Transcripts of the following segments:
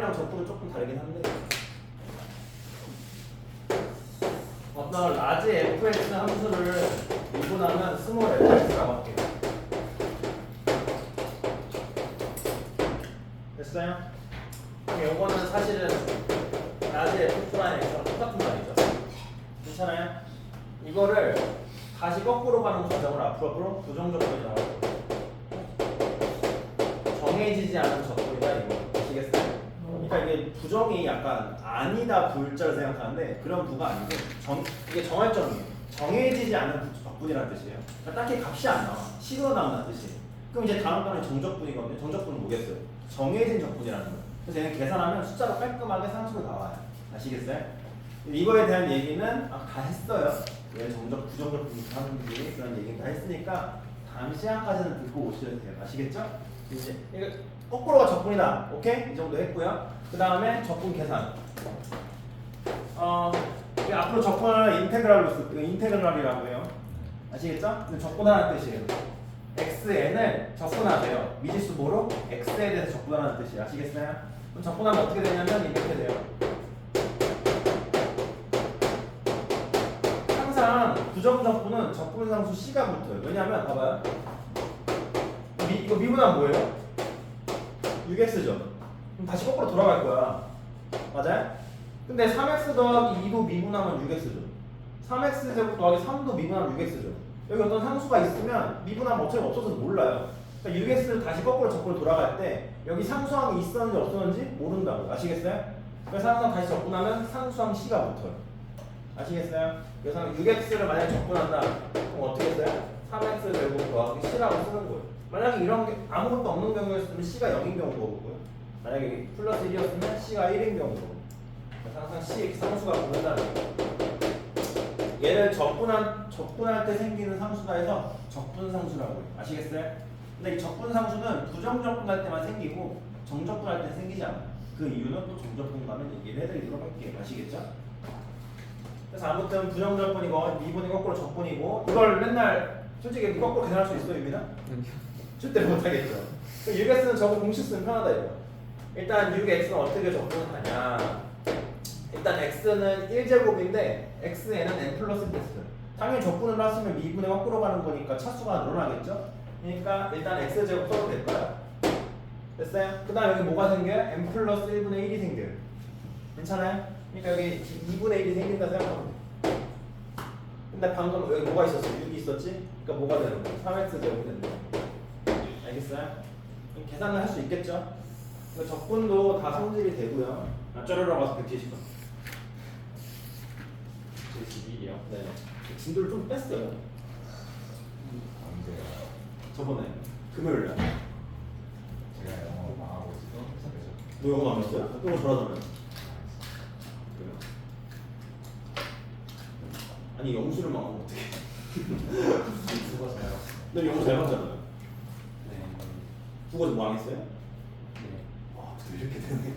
랑 적분은 조금 다르긴 한데 어떤 라지 fx 함수를 미분하면 스몰 fx라고 할게요. 됐어요? 그럼 요거는 사실은 라지 f 프라임이랑 똑같은 말이죠. 괜찮아요? 이거를 다시 거꾸로 가는 과정을 앞으로 부정적분이라고 하고 정해지지 않은 적분 그러니까 이게 부정이 약간 아니다 부일자를 생각하는데 그런 부가 아니고 정, 이게 정할점이에요. 정해지지 않은 부- 적분이라는 뜻이에요. 그러니까 딱히 값이 안 나와. 식으로 나온다는 뜻이에요. 그럼 이제 다음 단은 정적분이거든요. 정적분은 뭐겠어요? 정해진 적분이라는 거예요. 그래서 얘는 계산하면 숫자로 깔끔하게 상수로 나와요. 아시겠어요? 이거에 대한 얘기는 아, 다 했어요. 왜 정적 부정적분이 하는지 그런 얘기는 다 했으니까 다음 시간까지는 듣고 오셔도 돼요. 아시겠죠? 이제 거꾸로가 적분이다. 오케이? 이 정도 했고요. 그 다음에 적분 계산. 어, 이 앞으로 적분을 인테그랄로 쓸. 인테그랄이라고 해요. 아시겠죠? 근데 적분하라는 뜻이에요. xn을 적분하세요. 미지수 뭐로? x에 대해서 적분하라는 뜻이에요. 아시겠어요? 그럼 적분하면 어떻게 되냐면 이렇게 돼요. 항상 부정적분은 적분상수 c가 붙어요. 왜냐하면 봐봐요. 미, 이거 미분하면 뭐예요? 6x죠. 그럼 다시 거꾸로 돌아갈 거야. 맞아요? 근데 3x 더하기 2도 미분하면 6x죠. 3x 제곱 더하기 3도 미분하면 6x죠. 여기 어떤 상수가 있으면 미분하면 어차피 없어서 몰라요. 그러니까 6x를 다시 거꾸로 적분을 돌아갈 때 여기 상수항이 있었는지 없었는지 모른다고. 아시겠어요? 그래서 항상 다시 적분하면 상수항 c가 붙어요. 아시겠어요? 그래서 6x를 만약에 적분한다. 그럼 어떻게 했어요? 3x 제곱 더하기 c라고 쓰는 거예요. 만약에 이런 게 아무것도 없는 경우였으면 c가 0인 경우 거고요. 만약에 플러스 1이었으면 c가 1인 경우고. 그래서 항상 c 상수가 붙는다는 거예요. 얘를 적분한 적분할 때 생기는 상수가 해서 적분 상수라고 해요. 아시겠어요? 근데 이 적분 상수는 부정적분할 때만 생기고 정적분할 때 생기지 않아요. 그 이유는 또 정적분 가면 얘기를 해드리도록 할게요. 아시겠죠? 그래서 아무튼 부정적분이고 미분이 거꾸로 적분이고 이걸 맨날 솔직히 거꾸로 계산할 수 있어요, 입니다? 절대 못하겠죠. 6x는 저거 공식 쓰면 편하다 이거. 일단 6x는 어떻게 적분을 하냐? 일단 x는 1제곱인데 x에는 n 플러스 x. 당연히 적분을 했으면 미분의 거꾸로 가는 거니까 차수가 늘어나겠죠? 그러니까 일단 x 제곱 써도 될 거야. 됐어요? 그 다음 여기 뭐가 생겨요? n 플러스 1분의 1이 생겨요. 괜찮아요? 그러니까 여기 2분의 1이 생긴다 생각하면 돼. 근데 방금 여기 뭐가 있었어? 6이 있었지? 그러니까 뭐가 되는 거야? 3x 제곱이 되는 거야. 알겠어요? 그럼 계산을 할 수 있겠죠? 적분도 다 성질이 되고요. 아, 쪼르러 가서 170번. 71이요? 네. 진도를 좀 뺐어요. 안 돼요. 저번에 금요일 날. 제가 영어 망하고 있어서 그래서 너 영어 안 했어요? 영어 잘하잖아요. 그래요? 아니 영수를 망하면 어떡해. 잘 봤어요. 너 영어 잘 봤잖아요. 네. 국어 좀 망했어요? 네. 아, 또 이렇게 되네.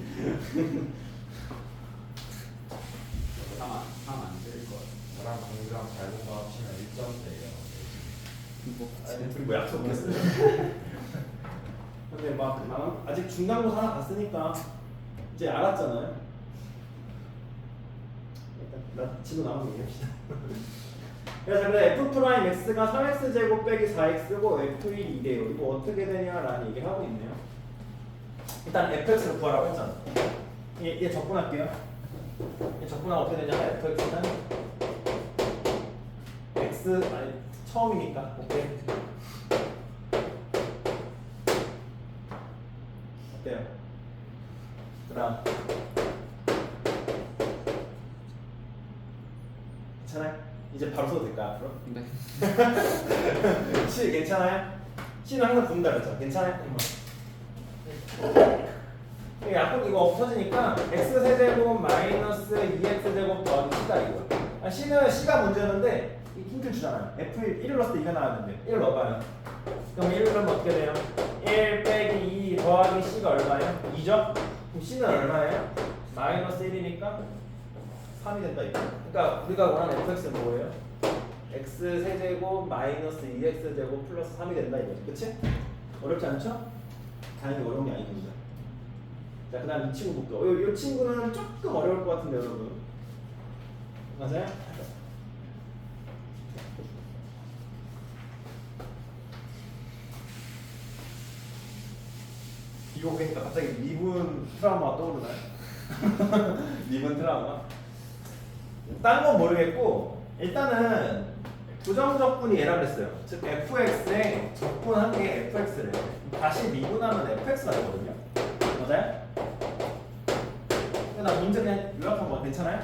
상안 상안 쓸 거. 저랑 공부랑 잘본거 합치면 1점대예요. 아니, 그리고 약속했어요. 근데 막 나- 아직 중간고사 하나 봤으니까 이제 알았잖아요. 일단 나 지금 나온 얘기합시다. 그래서 근데 f 프라임 x가 3x 제곱 빼기 4x고 f1이 2대요. 이거 어떻게 되냐라는 얘기를 하고 있네요. 일단 fx를 구하라고 했잖아. 얘, 얘 적분할게요. 얘 적분하면 어떻게 되냐? fx는 x 아니 처음이니까 오케이. 어때요? 그다음 괜찮아요? 이제 바로 써도 될까 앞으로? 네. C 괜찮아요? C는 항상 분다 그랬죠? 괜찮아요? 이게 약분 이거 없어지니까 x 세제곱 마이너스 2x 제곱 더하기 c다 이거. 아, c는 c가 문제였는데 이 힌트 주잖아요. f 1을 넣었을 때 2가 나왔는데 1을 넣어봐요. 그럼 1을 넣으면 어떻게 돼요? 1 빼기 2 더하기 c가 얼마예요? 2죠? 그럼 c는 얼마예요? 마이너스 1이니까 3이 된다 이거. 그러니까 우리가 원하는 fx는 뭐예요? X 세제곱 마이너스 2x 제곱 플러스 3이 된다 이거지. 그치? 어렵지 않죠? 당연히 어려운 게 아닙니다. 자, 그 다음 이 친구 볼게요. 이, 이 친구는 조금 어려울 것 같은데, 여러분. 맞아요? 이거 보니까 갑자기 미분 트라우마가 떠오르나요? 미분 트라우마? 딴 건 모르겠고 일단은 부정적분이 얘라 그랬어요. 즉 fx에 적분한 게 fx래요. 다시 미분하면 fx가 되거든요. 맞아요? 나 문제 그냥 요약한 거 괜찮아요?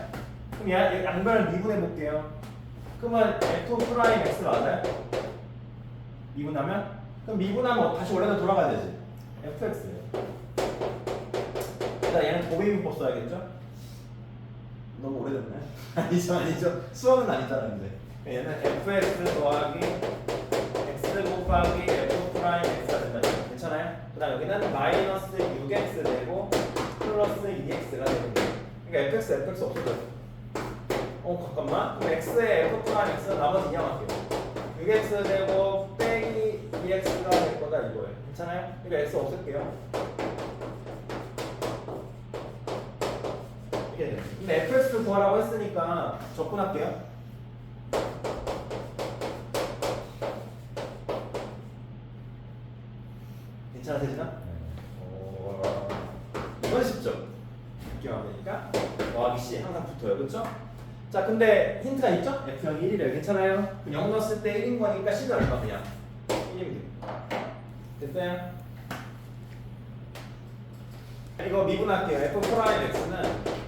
그럼 얘, 얘 양변을 미분해 볼게요. 그러면 f 프라임 x 맞아요? 미분하면? 그럼 미분하면 다시 원래대로 돌아가야 되지. fx예요. 일단 얘는 고비문법 써야겠죠? 너무 오래됐네. 아니죠, 아니죠. 수학은 아니잖아, 근데. 얘는 fx 더하기 x 곱하기 f 프라임 x가 된다. 괜찮아요? 그 다음 여기는 마이너스 6x 되고 플러스 2x가 되는 거예요. 그러니까 fx, fx 없어져요. 어, 잠깐만. 그럼 x에 f 프라임 x 나머지 인양할게요. 6x 되고 빼기 2x가 될 거다 이거예요. 괜찮아요? 그러니까 x 없앨게요. 이렇게 돼요. 근데 fx를 구하라고 했으니까 접근할게요. 오, 이건 쉽죠. 느낌하면 되니까 더하기 c 항상 붙어요, 그렇죠? 자, 근데 힌트가 있죠? f형 1이래요. 괜찮아요? 0 넣었을 때 1인 거니까 c는 얼마 그냥 1이면 돼요. 됐어요? 이거 미분할게요. f 프라임 x는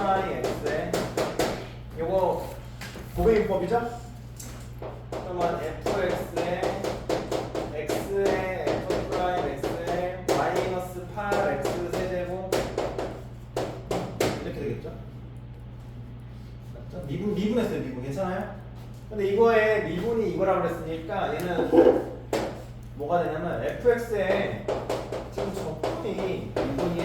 프라임 x에 요거 고배인법이죠? 그러면 fx에 x에 f 프라임 x에 마이너스 8x 세제곱 이렇게 되겠죠? 맞죠? 미분 미분했어요 미분 괜찮아요? 근데 이거에 미분이 이거라고 그랬으니까 얘는 뭐가 되냐면 fx에 지금 적분이 미분이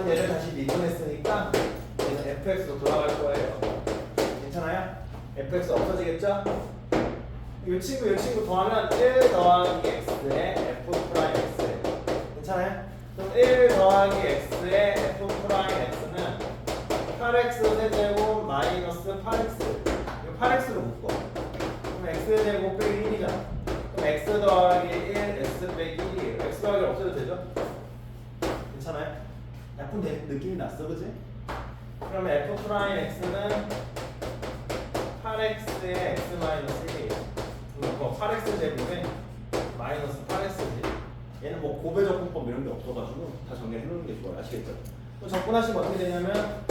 에요. 그러면 얘를 다시 미분했으니까 얘는 fx로 돌아갈 거예요. 괜찮아요? fx 없어지겠죠? 이 친구 이 친구 더하면 1 더하기 x에 f 프라임 x 괜찮아요? 그럼 1 더하기 x에 f 프라임 x는 8x 세제곱 마이너스 8x 이거 8x로 묶어 그럼 x 제곱 빼기 1이잖아 그럼 x 더하기 1 x 빼기 1이에요 x 더하기 없어도 되죠? 괜찮아요? 약간 내 느낌이 났어 그지? 그러면 f 프라임 x는 8x에 x 마이너스 1이에요 그럼 8x 제곱에 마이너스 8x지 얘는 뭐 고배 적분법 이런 게 없어가지고 다 정리해 놓는 게 좋아요 아시겠죠? 또 적분하시면 어떻게 되냐면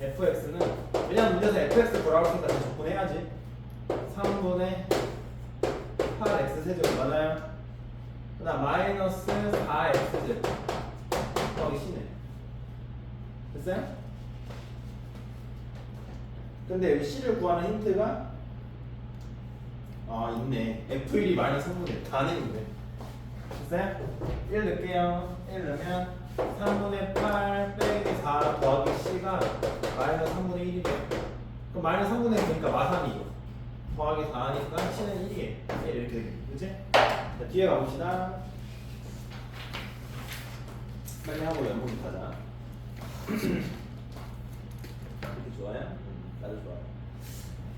fx는 왜냐면 문제에서 fx 보라고 했으니까 다시 적분해야지 3분의 8x 세제곱 맞아요? 그 다음 마이너스 4x 제곱 됐어요? 근데 여기 c를 구하는 힌트가? 아 있네. F1이 마이너스 3분의 다 내는데 됐어요? 1 넣을게요. 1 넣으면 3분의 8 빼기 4 더하기 c가 마이너스 3분의 1이 돼 그럼 마이너스 3분의 1이니까 마삼이죠 더하기 4니까 c는 1이에요. 1 이렇게 되겠지 그치? 자 뒤에 가봅시다. 빨리 하고 연봉 하자 이렇게 좋아요? 음, 나도 좋아요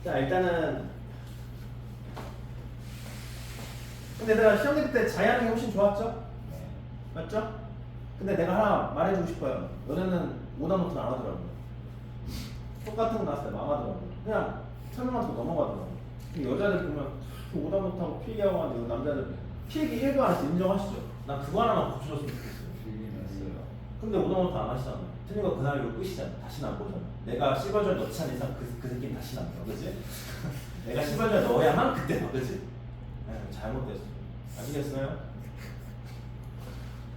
자 일단은 근데 내가 시험 때 그때 자연이 훨씬 좋았죠? 맞죠? 근데 내가 하나 말해주고 싶어요. 너네는 오답노트 안 하더라고요. 똑같은 거 나왔을 때 망하더라고요. 그냥 설명하고 넘어가더라고요. 근데 여자들 보면 오답노트하고 필기하고 하는데 남자들 필기 1도 안 해서 인정하시죠? 난 그거 하나만 고쳐줬으면 좋겠어요. 근데 오답노트 안 하시잖아요. 거 그날로 끝이잖아. 다시는 안 보잖아. 내가 실버전 넣지 않는 이상 그, 그 새끼는 다시는 안 넣어. 그지? 내가 실버전 넣어야만 그때 넣어. 그지? 네, 잘못됐어. 아시겠어요?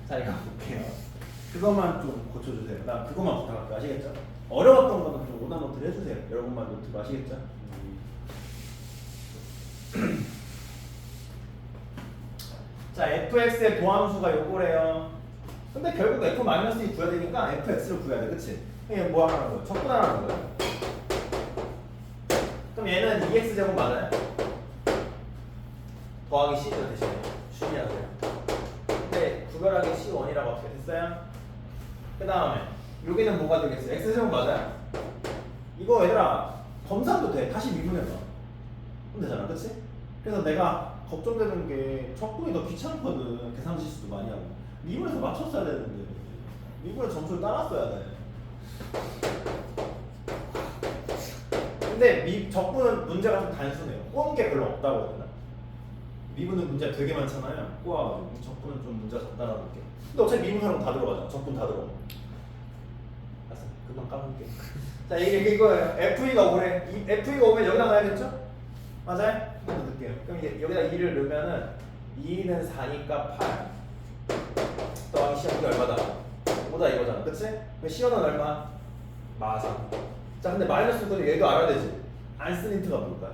자, 이거 볼게요. 그것만 좀 고쳐주세요. 나 그것만 부탁할게요. 아시겠죠? 어려웠던 거는 좀 오답 노트를 해주세요. 여러분만 노트로 아시겠죠? 자, fx의 도함수가 요거래요. 근데 결국 f 마이너스 2 구해야 되니까 fx를 구해야 돼, 그치? 이게 뭐 하는 거야? 적분하라는 거야. 그럼 얘는 2x 제곱 맞아요? 더하기 c죠 대신에. 준비하세요. 근데 구별하기 C1이라고 어떻게 됐어요? 그 다음에 여기는 뭐가 되겠어요? X제곱 맞아요? 이거 얘들아 검사도 돼 다시 미분해봐 그럼 되잖아 그치? 그래서 내가 걱정되는 게 적분이 더 귀찮거든 계산 실수도 많이 하고 미분해서 맞췄어야 되는데. 미분에 점수를 따랐어야 돼. 근데 미, 적분은 문제가 좀 단순해요. 꼬은 게 별로 없다고 해야 되나? 미분은 문제가 되게 많잖아요. 꼬아가지고 적분은 좀 문제가 간단하게 근데 어차피 미분하면 다 들어가잖아. 적분 다 들어가. 알았어. 금방 까볼게. 자 이게 이거예요. FE가 5래. 이 FE가 5면 여기다 넣어야겠죠? 맞아요? 이거 넣을게요. 그럼 여기다 2를 넣으면은 2는 4니까 8 더하기 시험이 얼마다? 5다 이거잖아 그치? 그럼 시험은 얼마? 마상 자 근데 마이너스 도 얘도 알아야 되지 안 쓴 힌트가 뭘까요?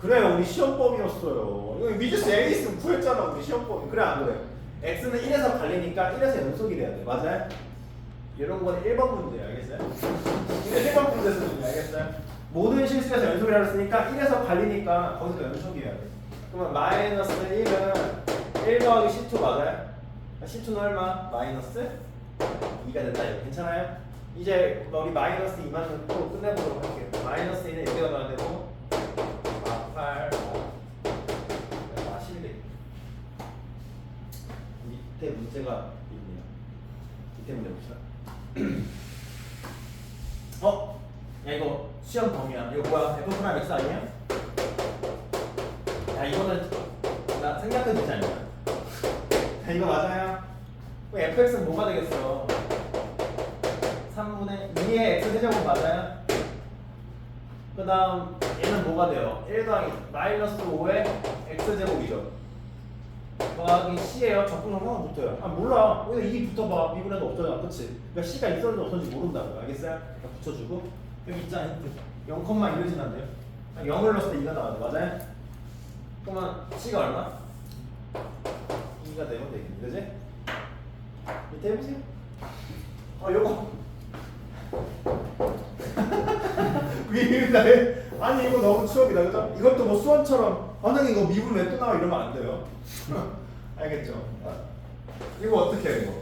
그래서 그래 우리 시험범위였어요 이거 미주스 A 있으면 구했잖아 우리 시험범위 그래 안 그래? X는 1에서 갈리니까 1에서 연속이 돼야 돼 맞아요? 이런 건 1번 문제 알겠어요? 이게 1번 문제 수준이 알겠어요? 모든 실수에서 연속이라고 했으니까 1에서 갈리니까 거기서 연속이어야 돼 그러면 마이너스 1은 1 더하기 10초 맞아요? 10초는 얼마? 마이너스 2가 된다 이거 괜찮아요? 이제 우리 마이너스 2만 넣고 끝내보도록 할게요 마이너스 2는 여기다 넣어야 되고 마 8 마 11 밑에 문제가 있네요 밑에 문제 봅시다 어? 야 이거 시험 범위야 이거 뭐야 F 프라임 X 아니야? 야 fx는 뭐가 되겠어? 3분의 2의 x 세제곱 맞아요? 그 다음 얘는 뭐가 돼요? 1 더하기 마이너스 5의 x제곱이죠 더하기 c예요 적분 얼마나 붙어요? 아 몰라 여기다 2 붙어봐 미분해도 없잖아 그치? 그러니까 c가 있었는지 없었는지 모른다고 알겠어요? 그러니까 붙여주고 여기 있잖아 힌트 0, 1을 지난대요 0을 넣었을 때 2가 나와요 맞아요? 그러면 c가 얼마? 2가 되면 되겠네 그지? 밑에 해보세요. 어 요거. 위다 아니 이거 너무 추억이다. 그죠? 이것도 뭐 수원처럼. 아니 이거 미분 왜 또 나와? 이러면 안 돼요. 알겠죠? 아, 이거 어떻게 해 이거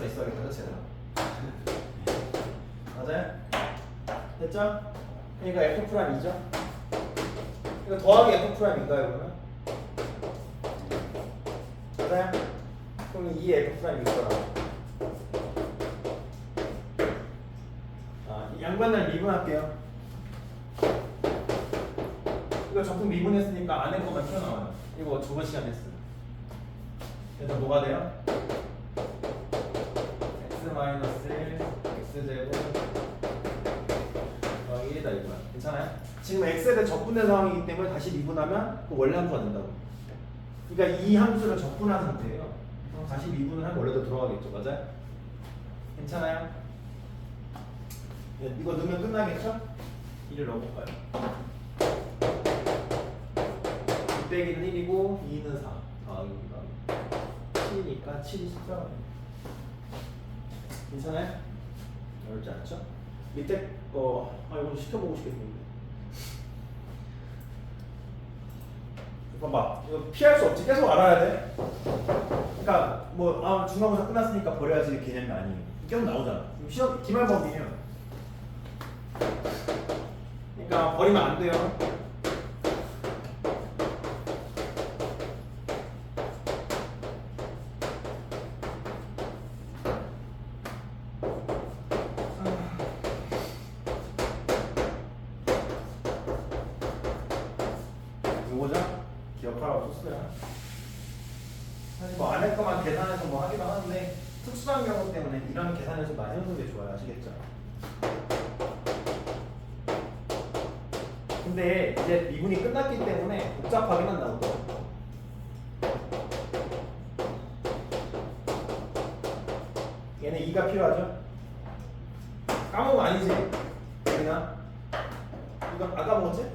마이너스가 있어야겠다 그치 맞아요? 됐죠? 그러니까 F 프라임이죠? 이거 더하기 F 프라임인가요 그러면? 맞아요? 그럼 이 F 프라임이 있더라 아, 이 양변을 미분할게요 이거 적분 미분했으니까 안에 것만 튀어나와요 이거 저번 시간에 했어요 그래서 뭐가 돼요? 마이너스 1 x 제곱 더하기 1이다 이거야. 괜찮아요? 지금 대해 적분된 상황이기 때문에 다시 미분하면 그 원래 함수가 된다고. 그러니까 이 함수를 적분한 상태예요. 그럼 다시 미분을 하면 원래도 들어가겠죠, 맞아요? 괜찮아요? 네, 이거 넣으면 끝나겠죠? 1을 넣어볼까요? 2 빼기는 1이고 2는 4 더하기가 7이니까 7이 숫자가 괜찮아요? 어렵지 않죠? 밑에 거, 아, 이거 시켜보고 싶겠는데. 봐봐, 이거 피할 수 없지. 계속 알아야 돼. 그러니까 뭐, 아, 중간고사 끝났으니까 버려야지 개념이 아니에요. 계속 나오잖아. 지금 시험 기말범위에요. 그러니까 버리면 안 돼요. 때문에 이런 계산에서 많이 해놓는 게 좋아요. 아시겠죠? 근데 이제 미분이 끝났기 때문에 복잡하게만 나오더라고요. 얘는 2가 필요하죠? 까먹으면 아니지? 그냥 이거 아까 먹었지?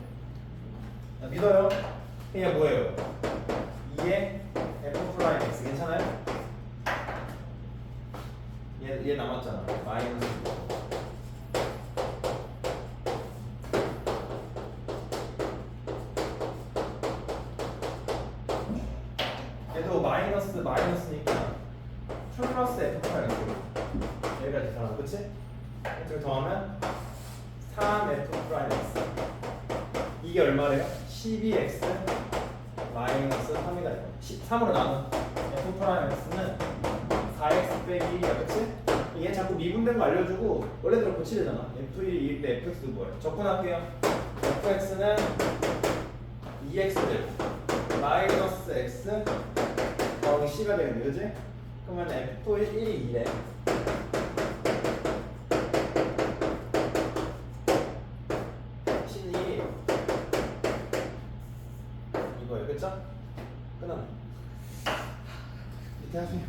아, 믿어요? 그냥 뭐예요? 2의 f 프라임 x 괜찮아요? 얘, 얘 남았잖아. 마이너스 얘도 마이너스 마이너스니까 플러스 f 프라임 x 여기까지 다 그치? 이쪽을 더하면 3f 프라임 x 이게 얼마래요? 12x 마이너스 3이다. 이거 13으로 나눈 f x는 4x 빼기 1이야. 그치? 얘 자꾸 미분된 거 알려주고 원래대로 고치려잖아 f1이 2일 때 fx도 뭐예요? 접근할게요 fx는 2x 제곱 마이너스 x 더하기 c가 되겠네 그치? 그러면 f1 1이 2래 신이 이거예요 그쵸? 끝났네 밑에 하세요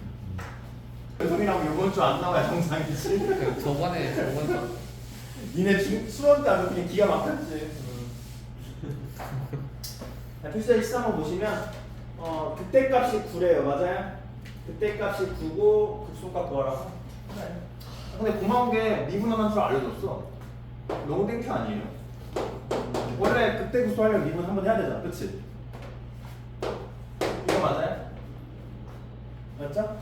주안 나와야 정상이지 저번에 저번 니네 중, 수원 때 아주 그냥 기가 막혔지 자, 필수자 13번 보시면 어, 그때 값이 9래요 맞아요? 그때 값이 9고 극소값 구하라고 네. 근데 고마운 게 미분하는 줄 알려줬어 너무 땡큐 아니에요? 원래 그때 구수하려면 미분 한번 해야 되잖아 그치? 이거 맞아요? 맞죠?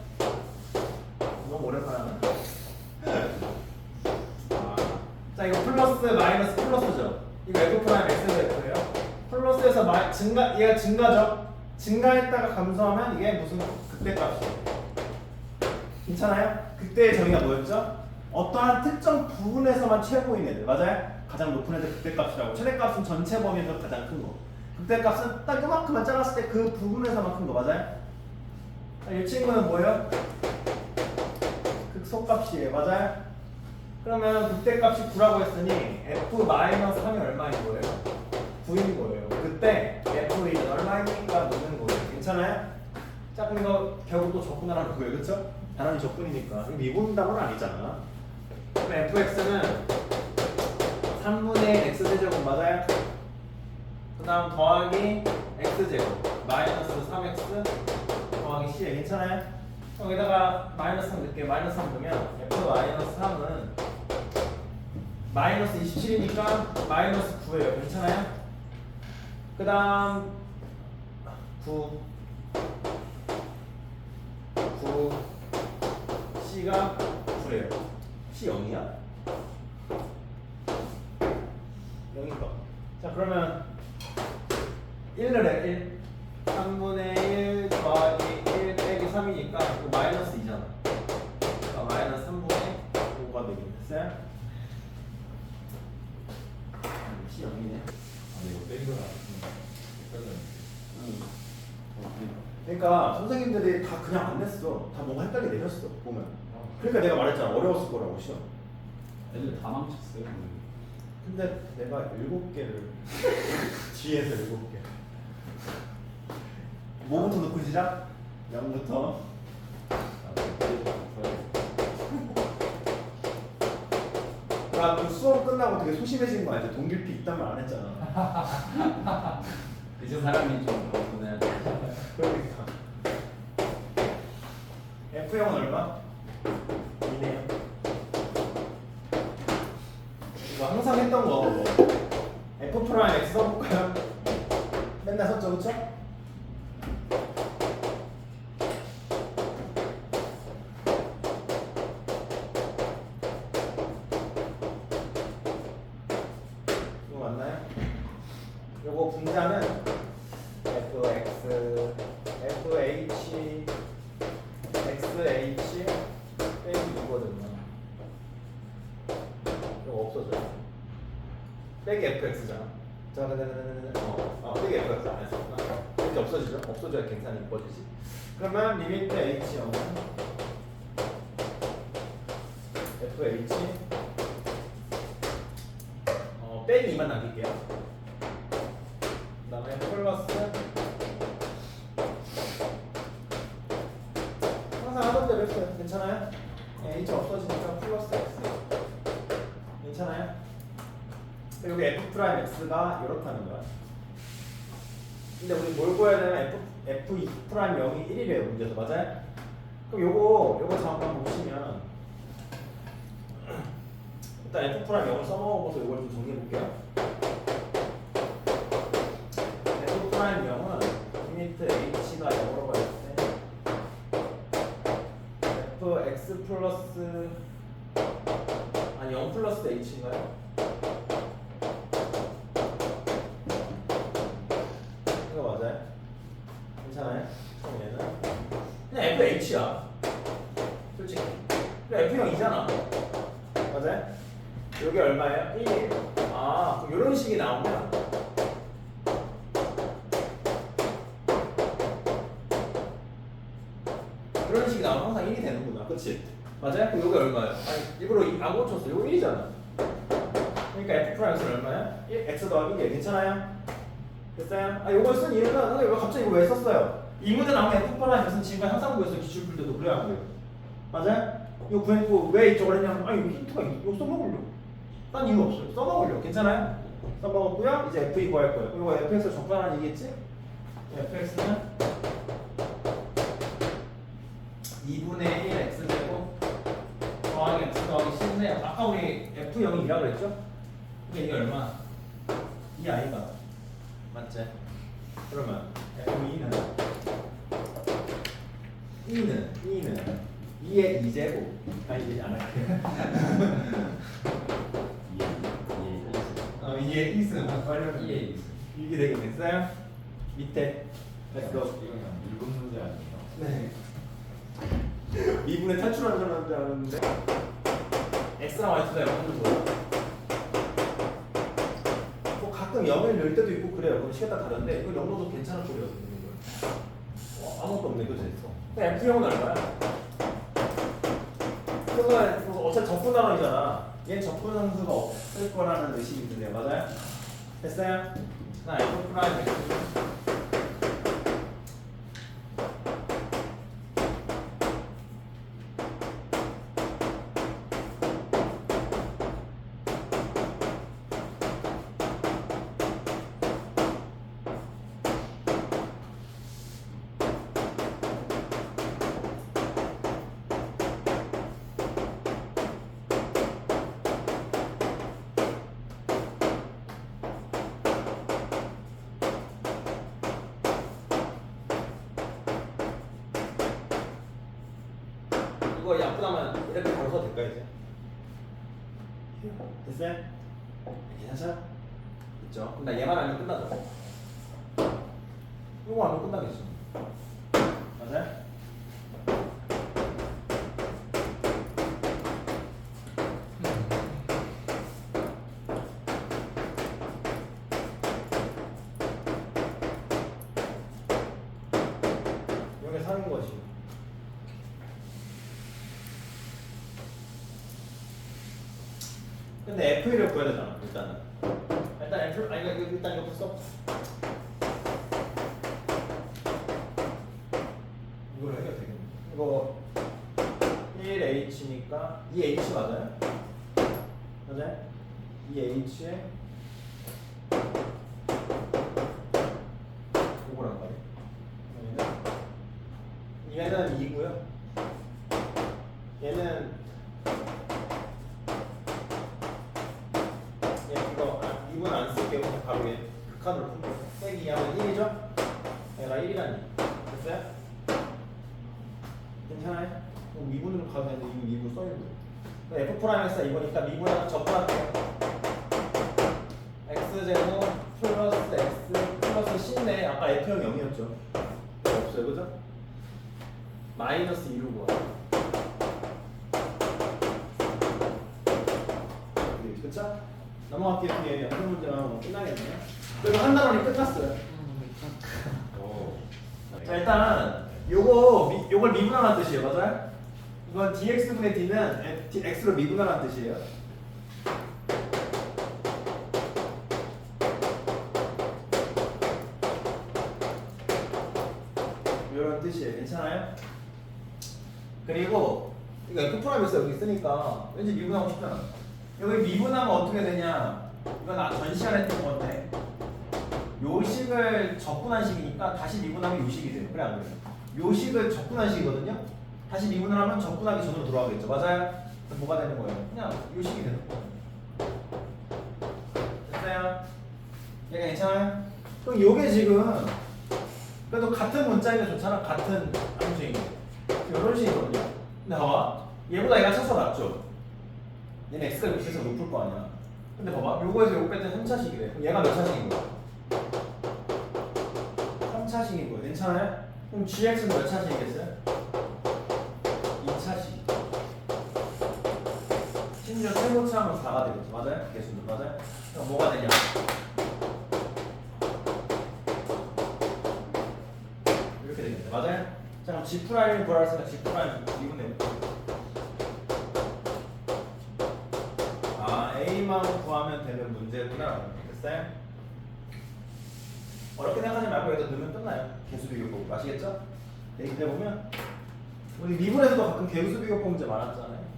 너무 오랜만에 하네 아, 자 이거 플러스 마이너스 플러스죠 이거 f 프라임 x 제곱이에요 플러스에서 마, 증가 얘가 증가죠 증가했다가 감소하면 이게 무슨 그때 값이에요 괜찮아요? 그때의 정의가 뭐였죠? 어떠한 특정 부분에서만 최고인 애들 맞아요? 가장 높은 애들 그때값이라고 최대값은 전체 범위에서 가장 큰 거. 그때값은 딱 요만큼만 잘랐을 때 그 부분에서만 큰 거 맞아요? 자, 이 친구는 뭐예요? 극소값이에요 맞아요? 그러면 그때값이 9라고 했으니 f 3이 얼마인 거예요? 9인 거예요 그때 f1은 얼마이니까 묻는 거예요 괜찮아요? 자 그럼 이거 결국 또 접근하라는 거예요 그쵸? 단원이 이거 미분 답은 아니잖아 그럼 fx는 3분의 x 제곱 맞아요? 그 다음 더하기 x 제곱 마이너스 3x 더하기 c 괜찮아요? 여기다가 마이너스 3 넣을게요 마이너스 3 넣으면 f 마이너스 3은 마이너스 27이니까 마이너스 9예요 괜찮아요? 그 다음 9 9 C가 9래요 C 0이야? 0인가? 자 그러면 1을 해 1. 3분의 1 더하기 1 빼기 3이니까 그 마이너스 2잖아 그러니까 마이너스 3분의 5가 되겠네 됐어요? 음, C 0이네 아니 이거 빼기가 그러니까 선생님들이 다 그냥 안 냈어 다 뭔가 헷갈리게 내셨어 보면 그러니까 내가 말했잖아 어려웠을 거라고 시험 애들 다 망쳤어요. 근데 내가 일곱 개를 뒤에서 일곱 개. 뭐부터 넣고 시작? 0부터. 나그 수업 끝나고 되게 소심해진 거 알지? 동길피 있단 말 안 했잖아. 이제 사람이 좀 보내야 돼. 그러니까. F형은 얼마? Fx잖아. 네. 어, 어, 빼기 fx 안 했었구나. 이렇게 없어지죠? 없어져야 계산이 이뻐지지. 그러면 리미트 h 0은 FH 어 빼기 2만 남길게요 그 다음에 플러스 항상 하던 대로 했어요 괜찮아요? 네, H 없어지니까 플러스 X 괜찮아요? 여기 F 프라임 X가 이렇다는 거야 근데 우리 뭘 구해야 되면 F, F 프라임 0이 1이래요 문제에서 맞아요? 그럼 요거 요거 잠깐 보시면 일단 F 프라임 0을 써먹어서 이걸 좀 정리해 볼게요. F 프라임 0은 유니트 H가 0으로 갔을 때 F X 플러스 아니 0 플러스 H인가요? 이런 식이 나오면 항상 1이 되는구나. 그치? 맞아요? 그럼 여기 얼마예요? 아니, 일부러 이- 안 고쳤어. 이거 1이잖아. 그러니까 F 프라임은 얼마야? 1, X 더하기 1 괜찮아요? 됐어요? 아, 요걸 쓴 이유는 선생님 왜 갑자기 이거 왜 썼어요? 이 문제 나오면 F 프라임 무슨 지금 항상 구했어 기출 풀 때도 그래야 돼요. 맞아요? 이거 구했고 왜 이쪽을 했냐면 아 이거 힌트가 있- 이거 써먹으려. 딴 이유 없어요. 써먹으려. 괜찮아요? 써먹었고요. 이제 F2 구할 거예요. 이거 FX를 적분하는 얘기겠지? FX는 2분의 1 X제곱 더하기 X 더하기 C인데 아까 우리 F0이라 그랬죠? 근데 이게 얼마? 이 아이가 맞지? 그러면 F2는 2는 2는 2의 2제곱 아니 이제 안 할게요 어, 이게 있음 빨리 이해 있어. 이게 되겠어요? 밑에 go 이건 일본 문제 아니에요? 네 미분에 탈출하는 줄 알았는데 X랑 Y 가 0을 줘요 뭐 가끔 0을 넣을 때도 있고 그래요 그럼 시간 다 다른데 0 넣어도 괜찮은 소리거든요 이걸 어, 아무것도 없네 그치? 그럼 F0은 얼마야? 이거 어차피 적분단원이잖아 얘는 적분 함수가 없을 거라는 의심이 드네요 맞아요? 됐어요? 나 F 프라임 X 이거 약분하면 이렇게 바로 써도 될까 이제? 됐어요? 괜찮아요? 됐죠? 나 얘만 알면 끝나죠? 이거 알면 끝나겠죠? 맞아요? 이게 사는 거지. F1을 구해야 되잖아 일단은 일단 F 아니 이거 일단 이거 써 이걸 해야 되겠네 이거 1H니까 2H 맞아요? 맞아요? 2H에 이거란 말이야 얘는 2고요 얘는 얘 이거 아, 이분 안 쓸게요. 그냥 바로 얘 극한으로 푼 거예요. 빼기 하면 1이죠? 얘가 1이라니. 됐어요? 괜찮아요? 그럼 미분으로 가면 되는데 이미 미분 써있는 프라임에서 이거니까 미분하면 접근할게요. x제곱 플러스 x 플러스 c네. 아까 F형 0이었죠? 없어요, 그죠? 마이너스 2로 구하. 그쵸? 넘어갈게요. 뒤에 연습 문제 나오면 끝나겠네요. 그리고 한 단원이 끝났어요. 오. 자 일단 요거 미, 요걸 미분하는 뜻이에요, 맞아요? 이건 dx분의 d는 x로 미분하라는 뜻이에요. 이런 뜻이에요. 괜찮아요? 그리고 이거 F 프라임에서 여기 있으니까 왠지 미분하고 싶잖아. 여기 미분하면 어떻게 되냐? 이건 아, 전 시간에 했던 건데 요식을 적분한 식이니까 다시 미분하면 요식이 돼요. 그래 안 그래? 요식을 적분한 식이거든요. 다시 미분을 하면 적분하기 전으로 돌아가겠죠. 맞아요? 그럼 뭐가 되는 거예요? 그냥 요식이 되는 거예요. 됐어요? 얘가 괜찮아요? 그럼 요게 지금 그래도 같은 문자이면 좋잖아. 같은 함수인 이런 식이거든요. 근데 봐봐. 얘보다 얘가 차서 낫죠? 얘는 x가 밑에서 높을 거 아니야. 근데 봐봐. 요거에서 요거 뺐더니 3차식이래. 그럼 얘가 몇 차식인 거야? 3차식인 거예요. 괜찮아요? 그럼 gx는 몇 차식이겠어요? 세모차하면 4가 되겠죠. 맞아요? 개수는 맞아요? 그럼 뭐가 되냐? 이렇게 되겠네. 맞아요? 자 그럼 G 프라임을 구할 때는 G 프라임 미분해. 아 A만 구하면 되는 문제구나. 됐어요? 어렵게 생각하지 말고 여기다 넣으면 끝나요. 개수 비교법 아시겠죠? 얘기 해보면 우리 미분에서도 가끔 개수 비교법 문제 많았잖아요.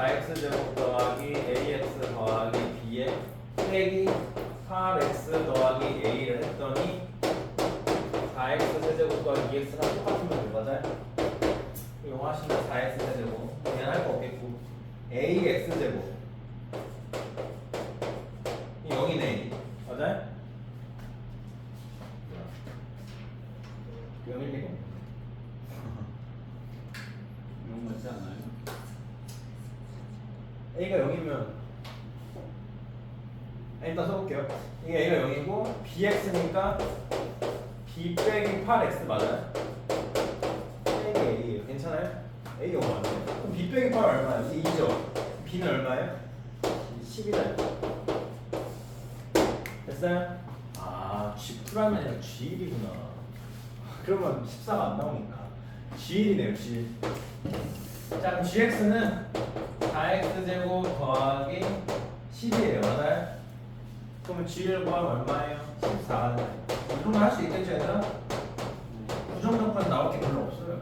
X에 4x 제곱 더하기 ax 더하기 b에 빼기 8x 더하기 a를 했더니 4x 세제곱 더하기 2x랑 똑같은 문제 맞아요? 이거 하시면 4x 세제곱. 얘는 할거 없겠고. Ax 제곱 이 0이네 맞아요? 0이네 이런 거 있지 않나요? a가 0이면 일단 써볼게요. 이게 a가 0이고 bx니까 b 빼기 8x 맞아요? 빼기 a예요. 괜찮아요? a가 5 맞아요. 그럼 b 빼기 8 얼마예요? 2죠. b는 얼마예요? 10이다. 됐어요? 아, g 프라임이 아니라 g1이구나. 그러면 14가 안 나오니까 g1이네요, g1. 자, 그럼 gx는 4x 제곱 더하기 10이에요, 맞아요? 그러면 g를 구하면 얼마예요? 14. 이 정도 할 수 있겠죠, 얘들아? 부정정판 나올 게 별로 없어요.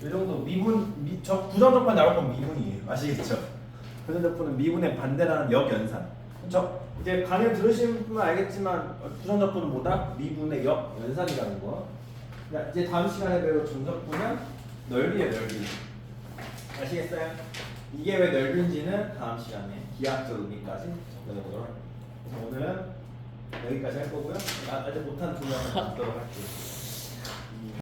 이 정도 미분, 미, 저 부정정판 나올 건 미분이에요. 아시겠죠? 부정정판은 미분의 반대라는 역연산. 저 이제 강의 들으신 분은 알겠지만 부정정판은 뭐다? 미분의 역연산이라는 거. 자, 이제 다음 시간에 배울 정적분은 넓이에요, 넓이. 아시겠어요? 이게 왜 넓은지는 다음 시간에 기하학적 의미까지 접근해 보도록 할게요. 오늘은 여기까지 할 거고요. 나 아직 못한 두 명을 받도록 할게요.